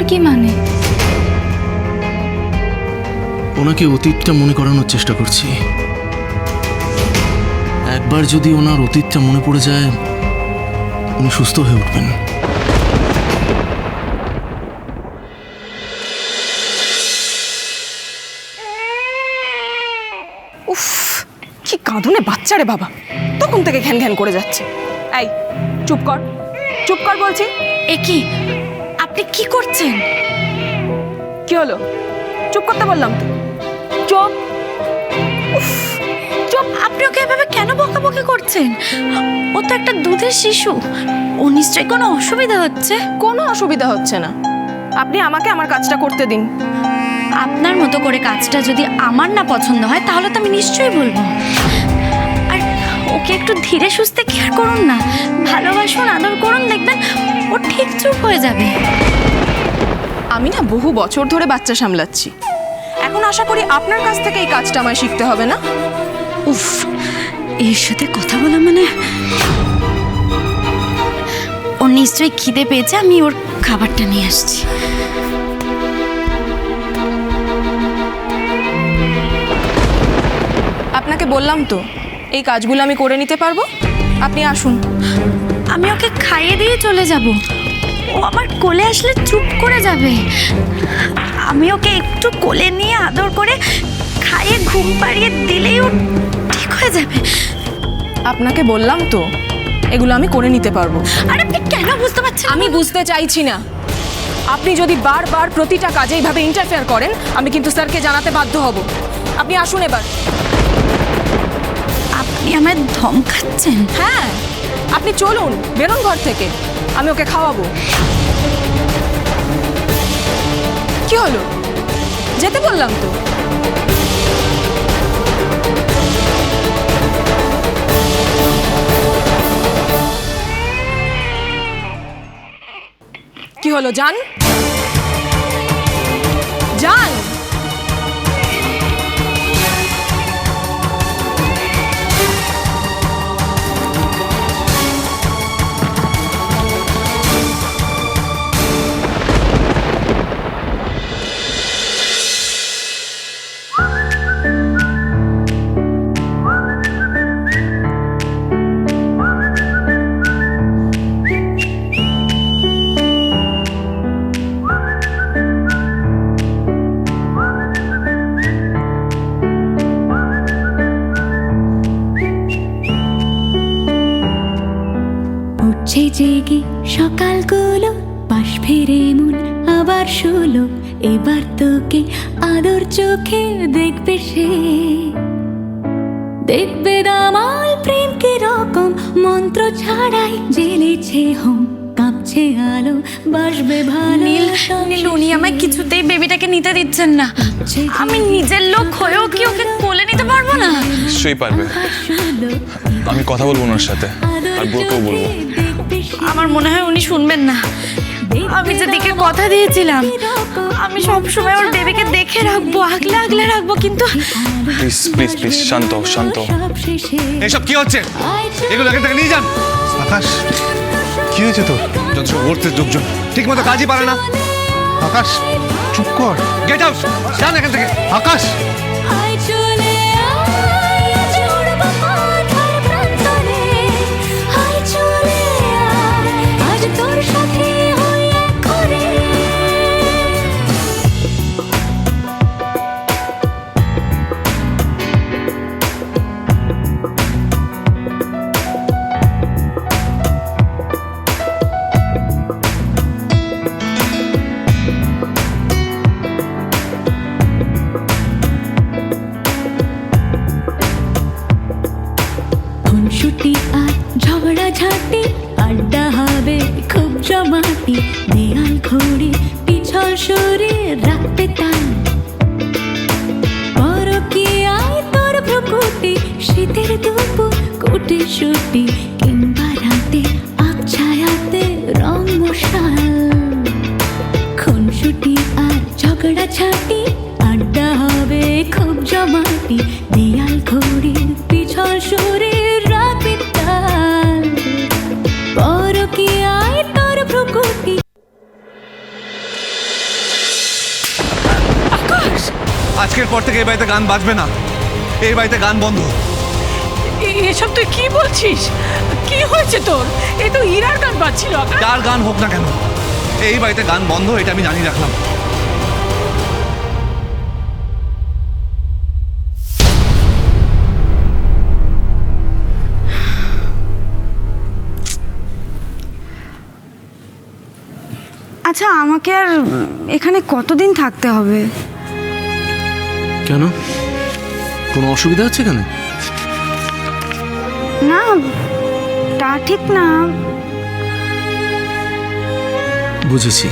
দেওয়ার কি মানে? ওনাকে অতীতটা মনে করানোর চেষ্টা করছি। একবার যদি ওনার অতীতটা মনে পড়ে যায় উনি সুস্থ হয়ে উঠবেন। উফ কি কাঁদুনে বাচ্চা রে বাবা। তখন থেকে ঘ্যান ঘ্যান করে যাচ্ছে। এই চুপ কর। চুপ কর বলছি। এ কি? আপনি কি করছেন? কি হলো? চুপ করতে বললাম তো। চুপ? চুপ আপনি ওকে এভাবে কেন বকাবকি করছেন? ও তো একটা দুধের শিশু। ও নিশ্চয়ই কোনো অসুবিধা হচ্ছে? কোনো অসুবিধা হচ্ছে না। আপনি আমাকে আমার কাজটা করতে দিন। আপনার মতো করে কাজটা যদি আমার না পছন্দ হয় তাহলে তো আমি নিশ্চয়ই বলব। আর ওকে একটু ধীরে সুস্থে কেয়ার করুন না। ভালোবাসুন আদর করুন দেখবেন ও ঠিক চুপ হয়ে যাবে। আমি না বহু বছর ধরে বাচ্চা সামলাচ্ছি। এখন আশা করি আপনার কাছ থেকে এই কাজটা আমায় শিখতে হবে না? উফ এর সাথে কথা বলা মানে? ও নিশ্চয়ই খিদে পেয়েছে আমি ওর খাবারটা নিয়ে আসছি। আপনাকে বললাম তো এই কাজগুলো আমি করে নিতে পারব? আপনি আসুন। আমি ওকে খাইয়ে দিয়ে চলে যাব। ও আমার কোলে আসলে চুপ করে যাবে। আমি ওকে একটু কোলে নিয়ে আদর করে খাইয়ে ঘুম পাড়িয়ে দিলেই ও ঠিক হয়ে যাবে। আপনাকে বললাম তো এগুলো আমি করে নিতে পারব। আর আপনি কেন বুঝতে পারছেন আমি বুঝতে চাইছি না। আপনি যদি বারবার প্রতিটা কাজে এইভাবে ইন্টারফেয়ার করেন আমি কিন্তু স্যারকে জানাতে বাধ্য হব। আপনি আসুন এবার। আপনি আমায় ধমকাচ্ছেন? হ্যাঁ আপনি চলুন বেরোন ঘর থেকে। আমি ওকে খাওয়াবো। কি হলো? যেতে বললাম তো। কি হলো যান উঠছে জেগে সকালগুলো পাশ ফিরে মন আবার শুলো। এবার তোকে আদর চোখে দেখবে সে। দেখবে দামাল প্রেম কি রকম মন্ত্র ছাড়াই জেলেছে হোম। কাঁপছে আলো বাসবে ভালো নীল নীল উনি আমায় কিছুতেই বেবিটাকে নিতে দিচ্ছেন না। আমি নিজের লোক হয়েও কি ওকে কোলে নিতে পারব না? নিশ্চয়ই পারবে। আমি কথা বলব ওনার সাথে। আর ব্রোকেও বলব। আমার মনে হয় উনি শুনবেন না। আমি যেদিকে কথা দিয়েছিলাম আমি সব সময় ওর বেবিকে দেখে রাখব আগলে আগলে রাখব কিন্তু প্লিজ প্লিজ প্লিজ শান্ত হও, শান্ত হও। এসব কি হচ্ছে? এগুলো এখান থেকে নিয়ে যান। আকাশ কি হয়েছে তোর? যত সব উঠতে লোকজন ঠিক মতো কাজই পারে না। আকাশ চুপ কর। গেট আউট যান এখান থেকে। আকাশ! রাখতে তাল পরকীয়ায় তোর ভ্রুকুটি, শীতের দুপুর কুটি শুটি কিংবা রাতে আবছায়াতে রং মশাল খুনসুটি আর ঝগড়া ছাটি আড্ডা হবে খুব জমাটি আজকের পর থেকে এই বাড়িতে গান বাজবে না। এই বাড়িতে গান বন্ধ। এসব তুই কি বলছিস? কি হয়েছে তোর? এ তো হীরার গান বাজছিল আকাশ। যার গান হোক না কেন এই বাড়িতে গান বন্ধ এটা আমি জানি রাখলাম। আচ্ছা আমাকে আর এখানে কতদিন থাকতে হবে? কেন? কোনো অসুবিধা হচ্ছে কেন? না তা ঠিক না। বুঝেছি।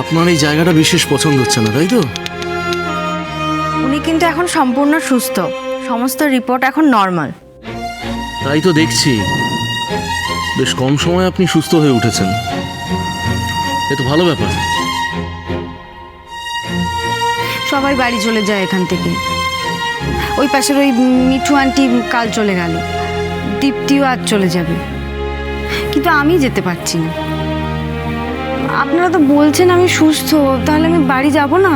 আপনার এই জায়গাটা বিশেষ পছন্দ হচ্ছে না তাই তো? উনি কিন্তু এখন সম্পূর্ণ সুস্থ। সমস্ত রিপোর্ট এখন নর্মাল তাই তো দেখছি। বেশ কম সময়ে আপনি সুস্থ হয়ে উঠেছেন। এ তো ভালো ব্যাপার। সবাই বাড়ি চলে যায় এখান থেকে। ওই পাশের ওই মিঠু আন্টি কাল চলে গেল। দীপ্তিও আজ চলে যাবে। কিন্তু আমি যেতে পারছি না। আপনারা তো বলছেন আমি সুস্থ, তাহলে আমি বাড়ি যাব না?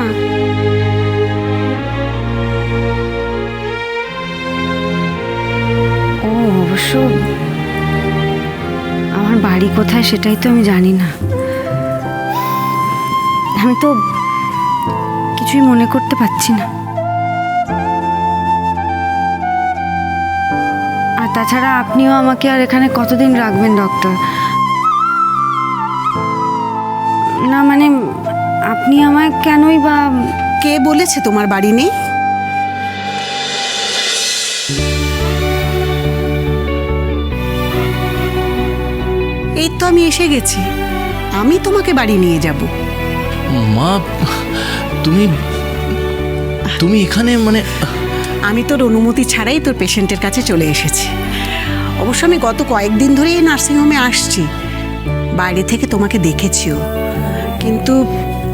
ও, অবশ্য আমার বাড়ি কোথায় সেটাই তো আমি জানি না। আমি তো কিছুই মনে করতে পারছি না। আর তাছাড়া আপনিও আমাকে আর এখানে কতদিন রাখবেন ডক্টর না মানে আপনি আমায় কেনই বা কে বলেছে তোমার বাড়ি নেই? এই তো আমি এসে গেছি। আমি তোমাকে বাড়ি নিয়ে যাব। মা তুমি তুমি এখানে মানে আমি তোর অনুমতি ছাড়াই তোর পেশেন্টের কাছে চলে এসেছি। অবশ্য আমি গত কয়েকদিন ধরেই এই নার্সিংহোমে আসছি। বাইরে থেকে তোমাকে দেখেছিও। কিন্তু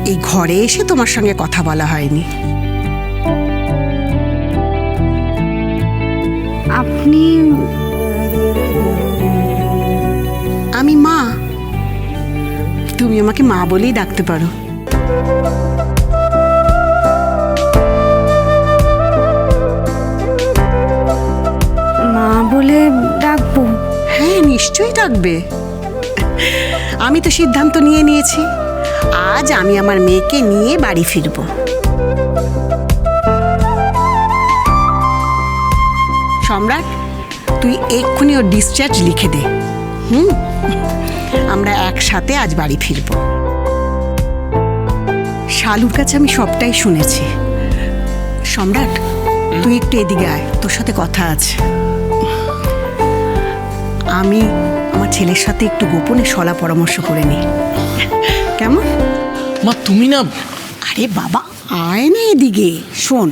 এই ঘরে এসে তোমার সঙ্গে কথা বলা হয়নি। আপনি আমি মা। তুমি আমাকে মা বলেই ডাকতে পারো। নিশ্চয়ই ডাকবে আমি তো সিদ্ধান্ত নিয়ে নিয়েছি। আজ আমি আমার মেয়েকে নিয়ে বাড়ি ফিরব। সম্রাট, তুই এক্ষুনি ওর ডিসচার্জ লিখে দে। হুম? আমরা একসাথে আজ বাড়ি ফিরব। শালুর কাছে আমি সবটাই শুনেছি। সম্রাট, তুই একটু এদিকে আয়, তোর সাথে কথা আছে। আমি আমার ছেলের সাথে একটু গোপনে সলা পরামর্শ করে নিই কেমন? মা তুমি না আরে বাবা আয় না এদিকে। শোন।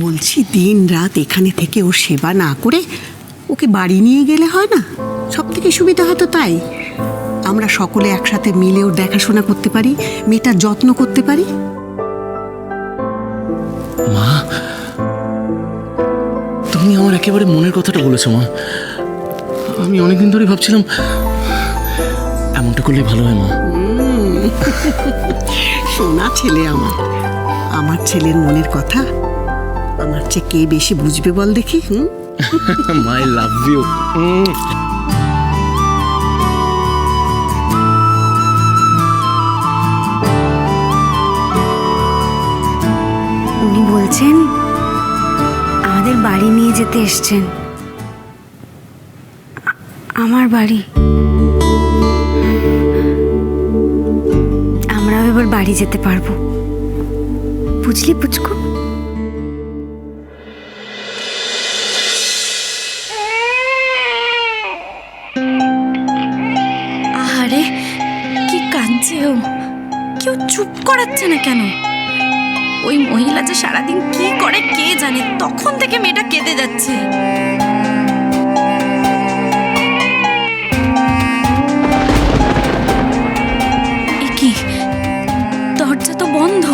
বলছি দিন রাত এখানে থেকে ওর সেবা না করে ওকে বাড়ি নিয়ে গেলে হয় না? সব থেকে সুবিধা হয়তো তাই। আমরা সকলে একসাথে মিলে ওর দেখাশোনা করতে পারি মেয়েটার যত্ন করতে পারি। মা তুমি আমার একেবারে মনের কথাটা বলেছ মা। আমি অনেকদিন ধরেই ভাবছিলাম এমনটা করলে ভালো হয় মা। সোনা ছেলে আমার। আমার ছেলের মনের কথা আমার চেয়ে কে বেশি বুঝবে বল দেখি হুম? মাই লাভ ইউ উনি বলছেন আমাদের বাড়ি নিয়ে যেতে এসছেন। আমার বাড়ি। আমরাও এবার বাড়ি যেতে পারব। বুঝলি পুচকু? আরে কি কাঁদছে ও। কেউ চুপ করাচ্ছে না কেন? জানি তখন থেকে মেয়েটা কেঁদে যাচ্ছে। দরজা তো বন্ধ।